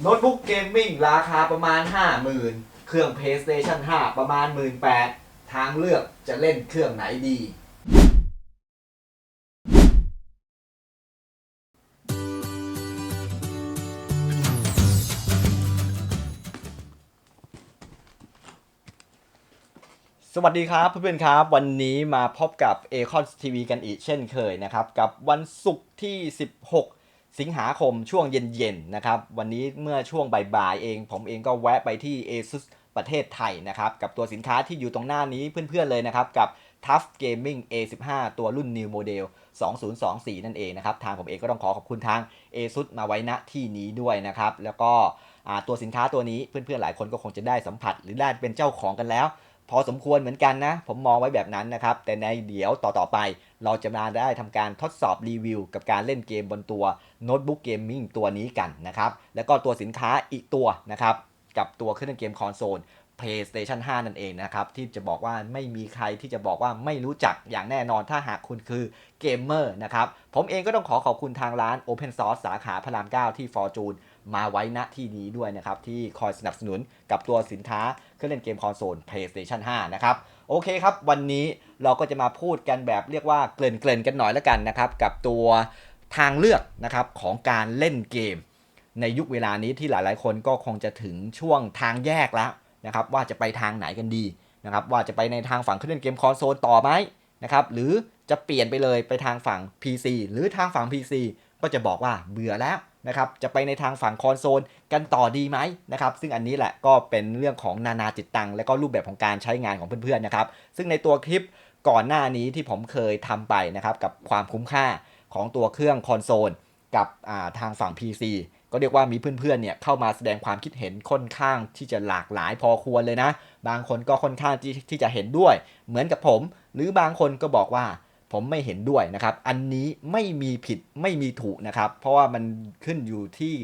โน้ตบุ๊กเกมมิ่งราคาประมาณ 50,000 เครื่อง PlayStation 5 ประมาณ 18,000 ทางเลือกจะเล่นเครื่องไหนดี สวัสดีครับเพื่อนๆครับ วันนี้มาพบกับ a c o n TV กันอีกเช่นเคยนะครับ กับวันศุกร์ที่ 16 สิงหาคมช่วงเย็นๆนะครับ วันนี้เมื่อช่วงบ่ายๆเอง ผมเองก็แวะไปที่ ASUS ประเทศไทยนะครับ กับตัวสินค้าที่อยู่ตรงหน้านี้เพื่อนๆเลยนะครับ กับ Tough Gaming A15 ตัวรุ่น New Model 2024 นั่นเองนะครับ ทางผมเองก็ต้องขอขอบคุณทาง ASUS มาไว้ณที่นี้ด้วยนะครับ แล้วก็ตัวสินค้าตัวนี้เพื่อนๆหลายคนก็คงจะได้สัมผัส หรือได้เป็นเจ้าของกันแล้ว พอสมควรเหมือนกันนะ ผมมองไว้แบบนั้นนะครับ แต่ในเดี๋ยวต่อๆไป เราจะมาได้ทำการทดสอบรีวิว กับการเล่นเกมบนตัวโน้ตบุ๊กเกมมิ่งตัวนี้กันนะครับ แล้วก็ตัวสินค้าอีกตัวนะครับ กับตัวเครื่องเกมคอนโซล PlayStation 5 นั่นเองนะครับ ที่จะบอกว่าไม่มีใครที่จะบอกว่าไม่รู้จักอย่างแน่นอนถ้าหากคุณคือเกมเมอร์นะครับ ผมเองก็ต้องขอขอบคุณทางร้าน Open Source สาขาพระราม 9 ที่ Fortune มาไว้ณที่นี้ด้วยนะครับ ที่คอยสนับสนุนกับตัวสินค้า รื่องเล่นเกมคอนโซล PlayStation 5 นะครับ โอเคครับ วันนี้เราก็จะมาพูดกันแบบเรียกว่าเกริ่นๆกันหน่อยแล้วกันนะครับ กับตัวทางเลือกนะครับของการเล่นเกม ในยุคเวลานี้ที่หลายๆ คนก็คงจะถึงช่วงทางแยกแล้วนะครับว่าจะไปทางไหนกันดีนะครับว่าจะไปในทางฝั่งเครื่องเล่นเกมคอนโซลต่อไหมนะครับหรือจะเปลี่ยนไปเลยไปทางฝั่ง PC หรือทางฝั่ง PC ก็จะบอกว่าเบื่อแล้ว นะครับจะไปในทางฝั่งคอนโซลกันต่อดีไหมนะครับซึ่งอันนี้แหละก็เป็นเรื่องของนานาจิตตัง และก็รูปแบบของการใช้งานของเพื่อนๆนะครับซึ่งในตัวคลิปก่อนหน้านี้ที่ผมเคยทำไปนะครับกับความคุ้มค่าของตัวเครื่องคอนโซลกับาทางฝั่ง PC ก็เรียกว่ามีเพื่อนๆเนี่ยเข้ามาแสดงความคิดเห็นค่อนข้างที่จะหลากหลายพอควรเลยนะ บางคนก็ค่อนข้างที่ที่จะเห็นด้วย เหมือนกับผม หรือบางคนก็บอกว่า ผมไม่เห็นด้วยนะครับ อันนี้ไม่มีผิดไม่มีถูกนะครับ เพราะว่ามันขึ้นอยู่ที่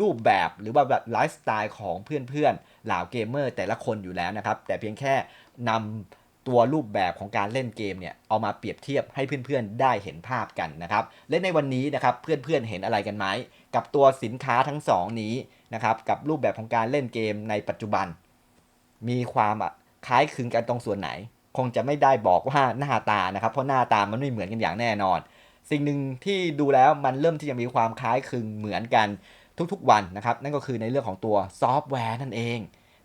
รูปแบบหรือว่าแบบไลฟ์สไตล์ของเพื่อนๆเหล่าเกมเมอร์แต่ละคนอยู่แล้วนะครับ แต่เพียงแค่นำตัวรูปแบบของการเล่นเกมเนี่ย เอามาเปรียบเทียบให้เพื่อนๆ ได้เห็นภาพกันนะครับ และในวันนี้นะครับเพื่อนๆเห็นอะไรกันไหมกับตัวสินค้าทั้งสองนี้นะครับ กับรูปแบบของการเล่นเกมในปัจจุบัน มีความคล้ายคลึงกันตรงส่วนไหน คงจะไม่ได้บอกว่าหน้าตานะครับ เพราะหน้าตามันไม่เหมือนกันอย่างแน่นอน สิ่งหนึ่งที่ดูแล้วมันเริ่มที่จะมีความคล้ายคลึงเหมือนกันทุกๆวันนะครับ นั่นก็คือในเรื่องของตัวซอฟต์แวร์นั่นเอง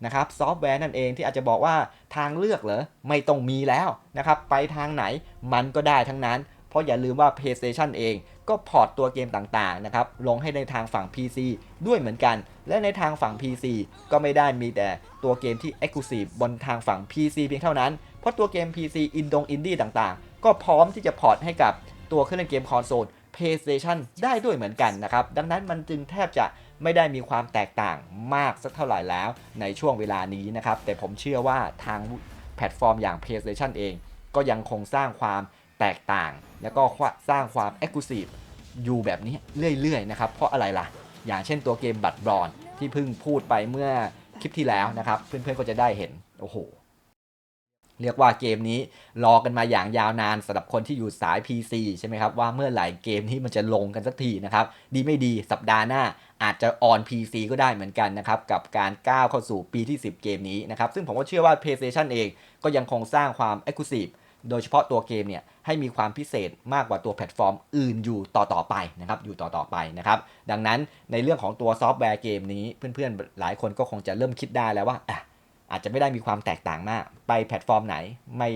นะครับซอฟต์แวร์นั่นเองที่อาจจะบอกว่าทางเลือกเหรอไม่ต้องมีแล้วนะครับไปทางไหนมันก็ได้ทั้งนั้น เพราะอย่าลืมว่า PlayStation เองก็พอร์ตตัวเกมต่างๆนะครับลงให้ในทางฝั่ง PC ด้วยเหมือนกัน และในทางฝั่ง PC ก็ไม่ได้มีแต่ตัวเกมที่ Exclusive บนทางฝั่ง PC เพียงเท่านั้น เพราะตัวเกม PC อินดงอินดี้ต่างๆ ก็พร้อมที่จะพอร์ตให้กับตัวเครื่องเล่นเกมคอนโซล PlayStation ได้ด้วยเหมือนกันนะครับ ดังนั้นมันจึงแทบจะไม่ได้มีความแตกต่างมากสักเท่าไหร่แล้วในช่วงเวลานี้นะครับ แต่ผมเชื่อว่าทางแพลตฟอร์มอย่าง PlayStation เอง ก็ยังคงสร้างความแตกต่าง แล้วก็สร้างความ Exclusive อยู่แบบนี้เรื่อยๆนะครับ เพราะอะไรล่ะ อย่างเช่นตัวเกมบัตรบอลที่เพิ่งพูดไปเมื่อคลิปที่แล้วนะครับ เพื่อนๆก็จะได้เห็น โอ้โห เรียกว่าเกมนี้รอกันมาอย่างยาวนานสำหรับคนที่อยู่สาย PC ใช่ไหมครับ ว่าเมื่อไหร่เกมนี้มันจะลงกันสักทีนะครับ ดีไม่ดีสัปดาห์หน้าอาจจะออน PC ก็ได้เหมือนกันนะครับ กับการก้าวเข้าสู่ปีที่ 10 เกมนี้นะครับ ซึ่งผมก็เชื่อว่า PlayStation เองก็ยังคงสร้างความ Exclusive โดยเฉพาะตัวเกมเนี่ยให้มีความพิเศษมากกว่าตัวแพลตฟอร์มอื่นอยู่ต่อๆไปนะครับอยู่ต่อๆไปนะครับดังนั้นในเรื่องของตัวซอฟต์แวร์เกมนี้เพื่อนๆหลายคนก็คงจะเริ่มคิดได้แล้วว่าอะ อาจจะไม่ได้มีความแตกต่างมาก ไปแพลตฟอร์มไหนไม่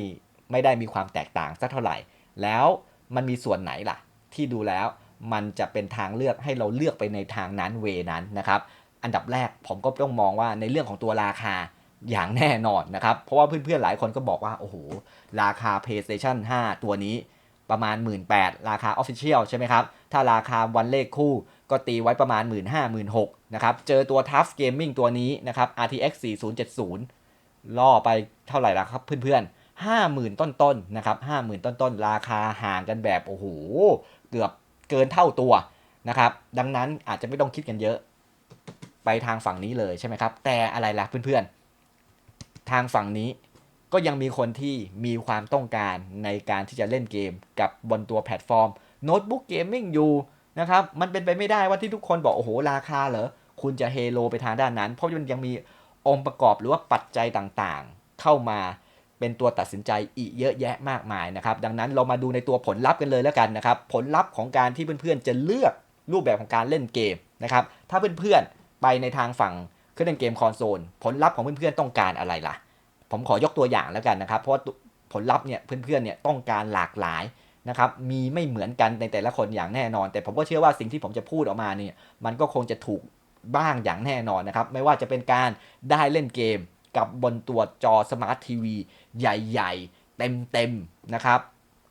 ไม่ได้มีความแตกต่างสักเท่าไหร่ แล้วมันมีส่วนไหนล่ะ ที่ดูแล้วมันจะเป็นทางเลือกให้เราเลือกไปในทางนั้นเวนั้นนะครับอันดับแรกผมก็ต้องมองว่าในเรื่องของตัวราคาอย่างแน่นอนนะครับ เพราะว่าเพื่อนๆหลายคนก็บอกว่า โอ้โห ราคา PlayStation 5 ตัวนี้ประมาณ 18,000ราคา Official ใช่ไหมครับ ถ้าราคาวันเลขคู่ก็ตีไว้ประมาณ 15,000 16,000 นะครับ เจอตัว Tough Gaming ตัวนี้นะครับ RTX 4070 ล่อไปเท่าไหร่ละครับเพื่อนๆ 50,000 ต้นๆนนะครับ 50,000 ต้นๆ ราคาห่างกันแบบ โอ้โห เกือบเกินเท่าตัวนะครับ ดังนั้นอาจจะไม่ต้องคิดกันเยอะ ไปทางฝั่งนี้เลยใช่ไหมครับ แต่อะไรล่ะเพื่อนๆ ทางฝั่งนี้ก็ยังมีคนที่มีความต้องการในการที่จะเล่นเกมกับบนตัวแพลตฟอร์มโน้ตบุ๊กเกมมิ่งอยู่นะครับ มันเป็นไปไม่ได้ว่าที่ทุกคนบอก โอ้โห ราคาเหรอ คุณจะเฮโลไปทางด้านนั้น เพราะมันยังมีองค์ประกอบหรือว่าปัจจัยต่างๆ เข้ามาเป็นตัวตัดสินใจอีกเยอะแยะมากมายนะครับ ดังนั้นเรามาดูในตัวผลลัพธ์กันเลยแล้วกันนะครับ ผลลัพธ์ของการที่เพื่อนๆจะเลือกรูปแบบของการเล่นเกมนะครับ ถ้าเพื่อนๆไปในทางฝั่งเครื่องเล่นเกมคอนโซล ผลลัพธ์ของเพื่อนๆต้องการอะไรล่ะ ผมขอยกตัวอย่างแล้วกันนะครับ เพราะว่าผลลัพธ์เนี่ยเพื่อนๆเนี่ยต้องการหลากหลายนะครับมีไม่เหมือนกันในแต่ละคนอย่างแน่นอน แต่ผมก็เชื่อว่าสิ่งที่ผมจะพูดออกมาเนี่ยมันก็คงจะถูก บ้างอย่างแน่นอนนะครับ ไม่ว่าจะเป็นการได้เล่นเกมกับบนตัวจอสมาร์ททีวีใหญ่ๆ เต็มๆนะครับ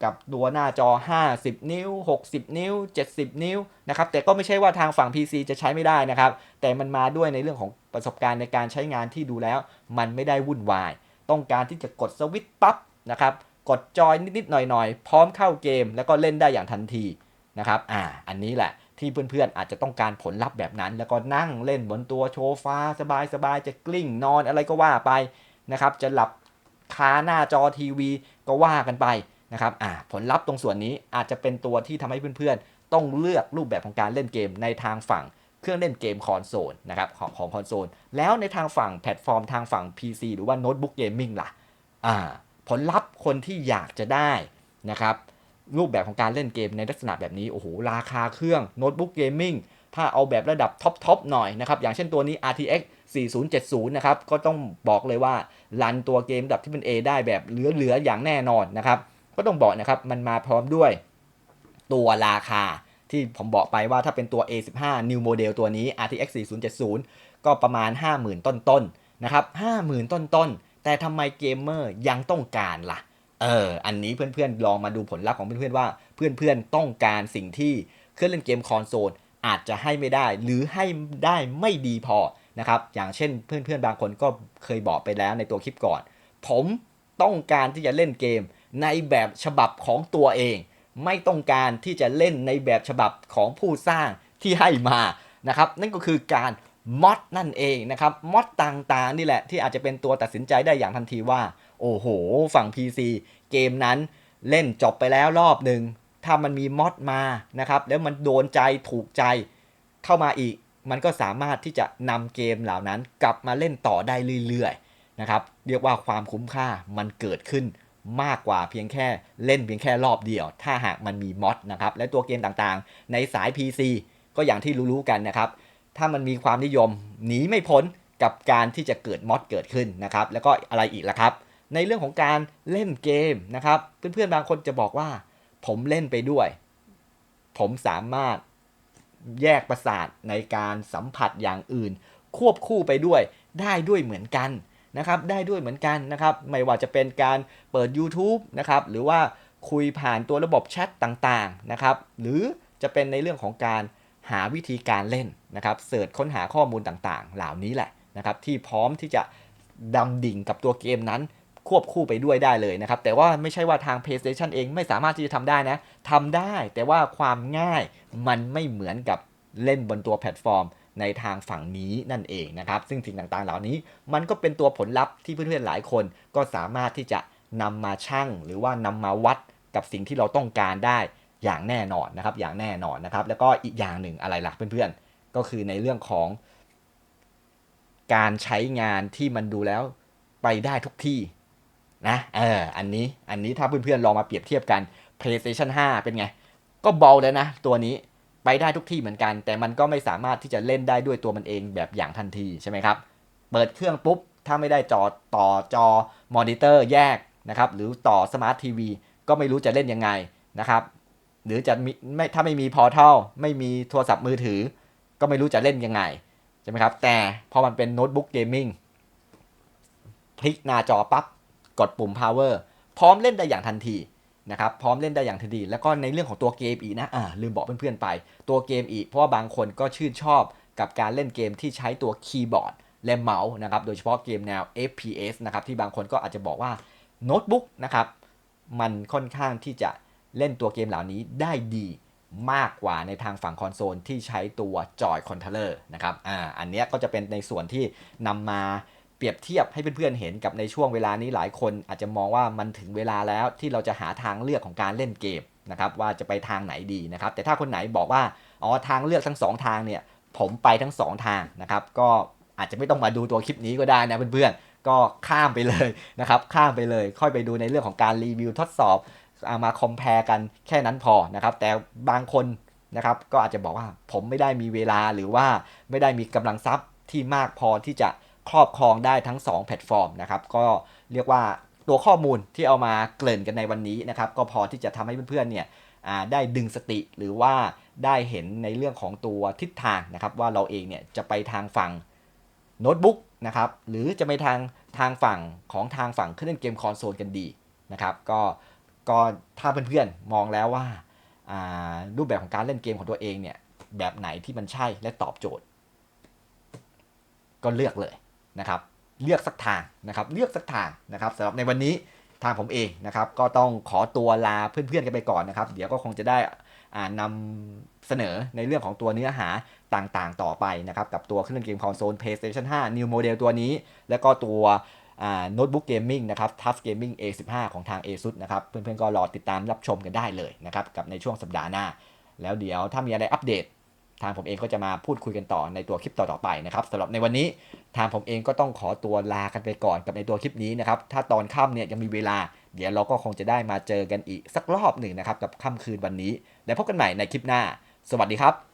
กับตัวหน้าจอ 50 นิ้ว 60 นิ้ว 70 นิ้วนะครับ แต่ก็ไม่ใช่ว่าทางฝั่ง PC จะใช้ไม่ได้นะครับ แต่มันมาด้วยในเรื่องของประสบการณ์ในการใช้งานที่ดูแล้ว มันไม่ได้วุ่นวาย ต้องการที่จะกดสวิตช์ปั๊บนะครับ กดจอยนิด ๆ หน่อย ๆ พร้อมเข้าเกม แล้วก็เล่นได้อย่างทันทีนะครับ อ่า อันนี้แหละ ที่เพื่อนๆอาจจะต้องการผลลัพธ์แบบนั้น แล้วก็นั่งเล่นบนตัวโชฟาสบายๆจะกลิ้งนอนอะไรก็ว่าไปนะครับ จะหลับคาหน้าจอทีวีก็ว่ากันไปนะครับอ่าผลลัพธ์ตรงส่วนนี้อาจจะเป็นตัวที่ทำให้เพื่อนๆ ต้องเลือกรูปแบบของการเล่นเกมในทางฝั่งเครื่องเล่นเกมคอนโซลนะครับของของคอนโซลแล้วในทางฝั่งแพลตฟอร์มทางฝั่ง PC หรือว่าโน้ตบุ๊กเกมมิ่งล่ะอ่าผลลัพธ์คนที่อยากจะได้นะครับ รูปแบบของการเล่นเกมในลักษณะแบบนี้โอ้โหราคาเครื่องโน้ตบุ๊กเกมมิ่งถ้าเอาแบบระดับท็อปทอปหน่อยนะครับ อย่างเช่นตัวนี้ RTX 4070 นะครับ ก็ต้องบอกเลยว่ารันตัวเกมระดับที่เป็น A ได้แบบเหลือๆ อย่างแน่นอนนะครับ ก็ต้องบอกนะครับ มันมาพร้อมด้วยตัวราคาที่ผมบอกไปว่าถ้าเป็นตัว A15 New Model ตัวนี้ RTX 4070 ก็ประมาณ 50,000 ต้นๆ นะครับ 50,000 ต้นๆ แต่ทำไมเกมเมอร์ยังต้องการล่ะ เออ อันนี้เพื่อนๆ ลองมาดูผลลัพธ์ของเพื่อนๆ ว่า เพื่อนๆ ต้องการสิ่งที่เครื่องเล่นเกมคอนโซลอาจจะให้ไม่ได้ หรือให้ได้ไม่ดีพอนะครับ อย่างเช่นเพื่อนๆ บางคนก็เคยบอกไปแล้วในตัวคลิปก่อน ผมต้องการที่จะเล่นเกมในแบบฉบับของตัวเอง ไม่ต้องการที่จะเล่นในแบบฉบับของผู้สร้างที่ให้มานะครับ นั่นก็คือการ มอดนั่นเองนะครับมอดต่างๆ นี่แหละที่อาจจะเป็นตัวตัดสินใจได้อย่างทันทีว่า โอ้โห ฝั่ง PC เกมนั้นเล่นจบไปแล้วรอบหนึ่งถ้ามันมีมอดมานะครับแล้วมันโดนใจถูกใจเข้ามาอีก มันก็สามารถที่จะนำเกมเหล่านั้นกลับมาเล่นต่อได้เรื่อยๆนะครับเรียกว่าความคุ้มค่ามันเกิดขึ้นมากกว่าเพียงแค่เล่นเพียงแค่รอบเดียว ถ้าหากมันมีมอดนะครับและตัวเกมต่างๆ ในสาย PC ก็อย่างที่รู้ๆกันนะครับ ถ้ามันมีความนิยมหนีไม่พ้นกับการที่จะเกิดมอดเกิดขึ้นนะครับ แล้วก็อะไรอีกล่ะครับ ในเรื่องของการเล่นเกมนะครับ เพื่อนๆบางคนจะบอกว่า ผมเล่นไปด้วย ผมสามารถแยกประสาทในการสัมผัสอย่างอื่น ควบคู่ไปด้วย ได้ด้วยเหมือนกันนะครับ ได้ด้วยเหมือนกันนะครับ ไม่ว่าจะเป็นการเปิด YouTube นะครับ หรือว่าคุยผ่านตัวระบบแชทต่างๆนะครับ หรือจะเป็นในเรื่องของการ หาวิธีการเล่นนะครับเสิร์ชค้นหาข้อมูลต่างๆ เหล่านี้แหละนะครับที่พร้อมที่จะดำดิ่งกับตัวเกมนั้นควบคู่ไปด้วยได้เลยนะครับ แต่ว่าไม่ใช่ว่าทาง PlayStation เองไม่สามารถที่จะทำได้นะทำได้แต่ว่าความง่ายมันไม่เหมือนกับเล่นบนตัวแพลตฟอร์ม ในทางฝั่งนี้นั่นเองนะครับ ซึ่งสิ่งต่างๆ เหล่านี้ มันก็เป็นตัวผลลัพธ์ที่เพื่อนๆหลายคนก็สามารถที่จะนำมาชั่ง หรือว่านำมาวัดกับสิ่งที่เราต้องการได้ อย่างแน่นอนนะครับ อย่างแน่นอนนะครับ แล้วก็อีกอย่างหนึ่งอะไรล่ะเพื่อนๆ ก็คือในเรื่องของ การใช้งานที่มันดูแล้วไปได้ทุกที่นะเอออันนี้อันนี้ถ้าเพื่อนๆลองมาเปรียบเทียบกัน PlayStation 5 เป็นไง ก็เบาเลยนะ ตัวนี้ไปได้ทุกที่เหมือนกัน แต่มันก็ไม่สามารถที่จะเล่นได้ด้วยตัวมันเองแบบอย่างทันทีใช่ไหมครับ เปิดเครื่องปุ๊บ ถ้าไม่ได้จอต่อจอมอนิเตอร์แยกนะครับ หรือต่อสมาร์ททีวีก็ไม่รู้จะเล่นยังไงนะครับ หรือจะมีไม่ถ้าไม่มีพอร์ทัลไม่มีโทรศัพท์มือถือ ก็ไม่รู้จะเล่นยังไง ใช่ไหมครับ แต่พอมันเป็นโน้ตบุ๊กเกมมิ่งพลิกหน้าจอปั๊บกดปุ่ม power พร้อมเล่นได้อย่างทันทีนะครับพร้อมเล่นได้อย่างทันที แล้วก็ในเรื่องของตัวเกมอีกนะอ่าลืมบอกเพื่อนๆไป ตัวเกมอีก เพราะว่าบางคนก็ชื่นชอบกับการเล่นเกมที่ใช้ตัวคีย์บอร์ดและเมาส์นะครับโดยเฉพาะเกมแนว FPS นะครับที่บางคนก็อาจจะบอกว่าโน้ตบุ๊กนะครับมันค่อนข้างที่จะ เล่นตัวเกมเหล่านี้ได้ดีมากกว่าในทางฝั่งคอนโซลที่ใช้ตัวจอยคอนโทรเลอร์นะครับอ่าอันนี้ก็จะเป็นในส่วนที่นำมาเปรียบเทียบให้เพื่อนๆเห็นกับในช่วงเวลานี้หลายคนอาจจะมองว่ามันถึงเวลาแล้วที่เราจะหาทางเลือกของการเล่นเกมนะครับว่าจะไปทางไหนดีนะครับ แต่ถ้าคนไหนบอกว่าอ๋อทางเลือกทั้งสองทางเนี่ยผมไปทั้งสองทางนะครับก็อาจจะไม่ต้องมาดูตัวคลิปนี้ก็ได้นะเพื่อนๆก็ข้ามไปเลยนะครับข้ามไปเลย ค่อยไปดูในเรื่องของการรีวิวทดสอบ เอามาคอมเพลกันแค่นั้นพอนะครับ แต่บางคนนะครับก็อาจจะบอกว่าผมไม่ได้มีเวลาหรือว่าไม่ได้มีกำลังทรัพย์ที่มากพอที่จะครอบครองได้ทั้ง 2 แพลตฟอร์มนะครับ ก็เรียกว่าตัวข้อมูลที่เอามาเกริ่นกันในวันนี้นะครับ ก็พอที่จะทำให้เพื่อนๆเนี่ยได้ดึงสติหรือว่าได้เห็นในเรื่องของตัวทิศทางนะครับ ว่าเราเองเนี่ยจะไปทางฝั่งโน้ตบุ๊กนะครับหรือจะไปทางทางฝั่งของทางฝั่งเครื่องเล่นเกมคอนโซลกันดีนะครับ ก็ ก็ถ้าเพื่อนๆมองแล้วว่าารูปแบบของการเล่นเกมของตัวเองเนี่ยแบบไหนที่มันใช่และตอบโจทย์ ก็เลือกเลยนะครับ เลือกสักทางนะครับ เลือกสักทางนะครับสำหรับในวันนี้ทางผมเองนะครับ ก็ต้องขอตัวลาเพื่อนๆกันไปก่อนนะครับ เดี๋ยวก็คงจะได้อ่านำเสนอในเรื่องของตัวเนื้อหาต่างๆ ต่อไปนะครับ กับตัวเครื่องเล่นเกมคอนโซล PlayStation 5 New Model ตัวนี้ แล้วก็ตัว โน้ตบุ๊กเกมมิ่งนะครับ Tough Gaming A15 ของทาง ASUS นะครับ เพื่อนๆก็รอติดตามรับชมกันได้เลยนะครับ กับในช่วงสัปดาห์หน้า แล้วเดี๋ยวถ้ามีอะไรอัปเดต ทางผมเองก็จะมาพูดคุยกันต่อในตัวคลิปต่อๆไปนะครับสำหรับในวันนี้ทางผมเองก็ต้องขอตัวลากันไปก่อนกับในตัวคลิปนี้นะครับ ถ้าตอนค่ำเนี่ยยังมีเวลา เดี๋ยวเราก็คงจะได้มาเจอกันอีกสักรอบหนึ่งนะครับกับค่ำคืนวันนี้ แล้วพบกันใหม่ในคลิปหน้า สวัสดีครับ